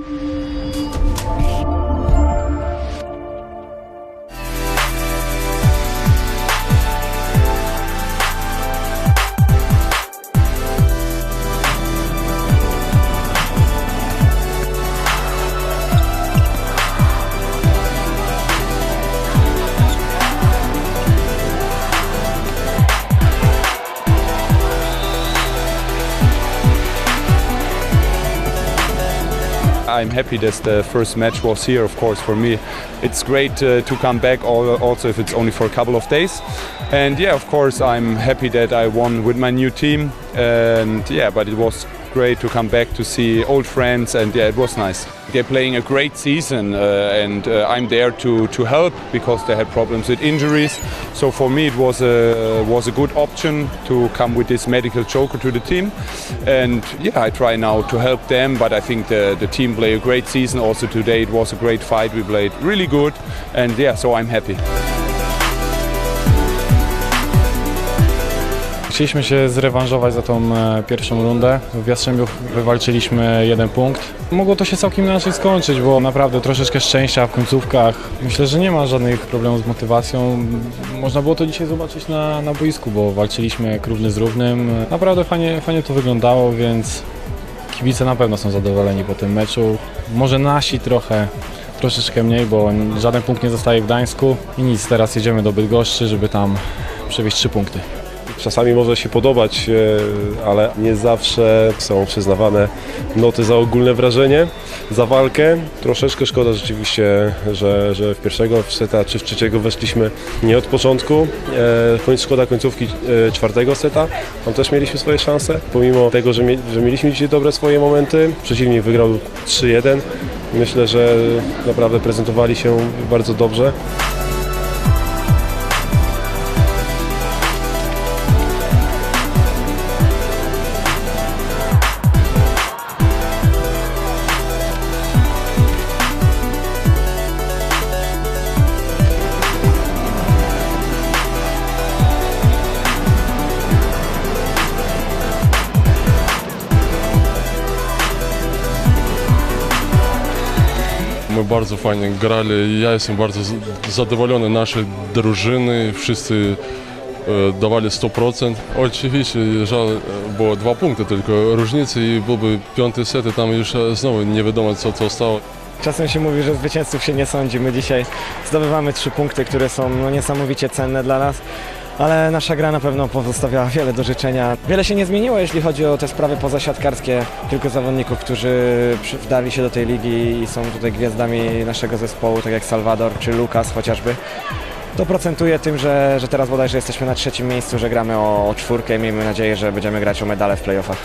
Mm-hmm. I'm happy that the first match was here, of course, for me. It's great uh, to come back, also if it's only for a couple of days. And yeah, of course, I'm happy that I won with my new team. And yeah, but it was great to come back to see old friends, and yeah, it was nice. They're playing a great season, uh, and uh, I'm there to, to help because they had problems with injuries. So for me, it was a was a good option to come with this medical joker to the team, and yeah, I try now to help them. But I think the the team play a great season. Also today, it was a great fight. We played really good, and yeah, so I'm happy. Chcieliśmy się zrewanżować za tą e, pierwszą rundę. W Jastrzębiu wywalczyliśmy jeden punkt. Mogło to się całkiem inaczej skończyć, bo naprawdę troszeczkę szczęścia w końcówkach. Myślę, że nie ma żadnych problemów z motywacją. Można było to dzisiaj zobaczyć na, na boisku, bo walczyliśmy jak równy z równym. Naprawdę fajnie, fajnie to wyglądało, więc kibice na pewno są zadowoleni po tym meczu. Może nasi trochę, troszeczkę mniej, bo żaden punkt nie zostaje w Gdańsku. I nic, teraz jedziemy do Bydgoszczy, żeby tam przewieźć trzy punkty. Czasami może się podobać, e, ale nie zawsze są przyznawane noty za ogólne wrażenie, za walkę. Troszeczkę szkoda rzeczywiście, że, że w pierwszego w seta czy w trzeciego weszliśmy nie od początku. E, szkoda końcówki e, czwartego seta. Tam też mieliśmy swoje szanse. Pomimo tego, że, że mieliśmy dzisiaj dobre swoje momenty, przeciwnik wygrał 3-1. Myślę, że naprawdę prezentowali się bardzo dobrze. Bardzo fajnie grali. Ja jestem bardzo zadowolony naszej drużyny. Wszyscy e, dawali 100%. Oczywiście żal, e, było dwa punkty tylko różnicy i byłby piąty set i tam już e, znowu nie wiadomo co to stało. Czasem się mówi, że zwycięzców się nie sądzi. My dzisiaj zdobywamy trzy punkty, które są no, niesamowicie cenne dla nas. Ale nasza gra na pewno pozostawia wiele do życzenia. Wiele się nie zmieniło, jeśli chodzi o te sprawy pozasiatkarskie. Kilku zawodników, którzy wdali się do tej ligi i są tutaj gwiazdami naszego zespołu, tak jak Salwador czy Lukas chociażby. To procentuje tym, że, że teraz bodajże jesteśmy na trzecim miejscu, że gramy o, o czwórkę i miejmy nadzieję, że będziemy grać o medale w playoffach.